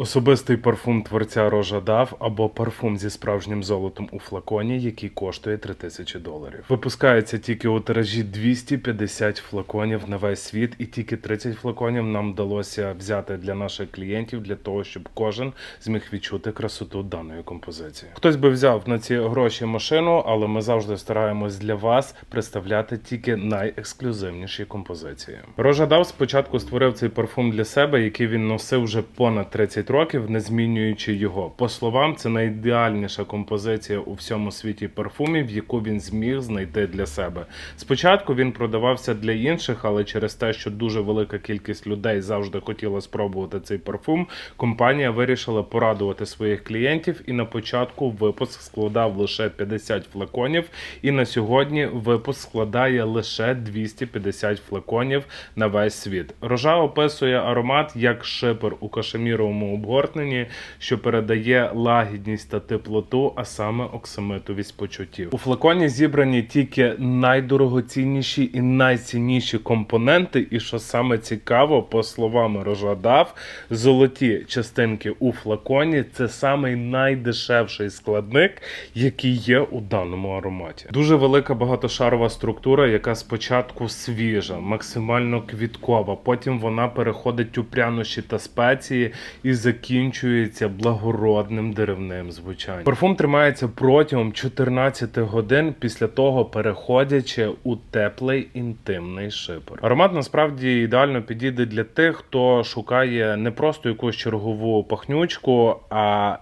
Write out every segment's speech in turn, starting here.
Особистий парфум творця Рожа Дав або парфум зі справжнім золотом у флаконі, який коштує 3000 доларів. Випускається тільки у тиражі 250 флаконів на весь світ, і тільки 30 флаконів нам вдалося взяти для наших клієнтів для того, щоб кожен зміг відчути красоту даної композиції. Хтось би взяв на ці гроші машину, але ми завжди стараємось для вас представляти тільки найексклюзивніші композиції. Рожа Дав спочатку створив цей парфум для себе, який він носив вже понад 30 років, не змінюючи його. По словам, це найідеальніша композиція у всьому світі парфумів, яку він зміг знайти для себе. Спочатку він продавався для інших, але через те, що дуже велика кількість людей завжди хотіла спробувати цей парфум, компанія вирішила порадувати своїх клієнтів. І на початку випуск складав лише 50 флаконів. І на сьогодні випуск складає лише 250 флаконів на весь світ. Рожа описує аромат як шипер у кашеміровому обгортненні, що передає лагідність та теплоту, а саме оксамитовість почуттів. У флаконі зібрані тільки найдорогоцінніші і найцінніші компоненти. І що саме цікаво, по словам Рожадав, золоті частинки у флаконі це самий найдешевший складник, який є у даному ароматі. Дуже велика багатошарова структура, яка спочатку свіжа, максимально квіткова. Потім вона переходить у прянощі та спеції і закінчується благородним деревним звучанням. Парфум тримається протягом 14 годин, після того переходячи у теплий інтимний шипер. Аромат насправді ідеально підійде для тих, хто шукає не просто якусь чергову пахнючку, а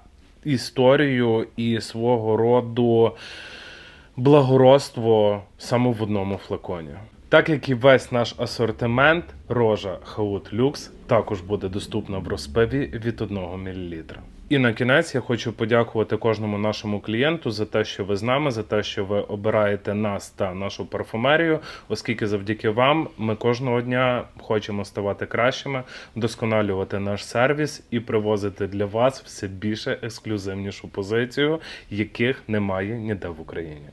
історію і свого роду благородство саме в одному флаконі. Так як і весь наш асортимент, рожа Хаут Люкс також буде доступна в розпиві від 1 мл. І на кінець я хочу подякувати кожному нашому клієнту за те, що ви з нами, за те, що ви обираєте нас та нашу парфумерію, оскільки завдяки вам ми кожного дня хочемо ставати кращими, вдосконалювати наш сервіс і привозити для вас все більше ексклюзивнішу позицію, яких немає ніде в Україні.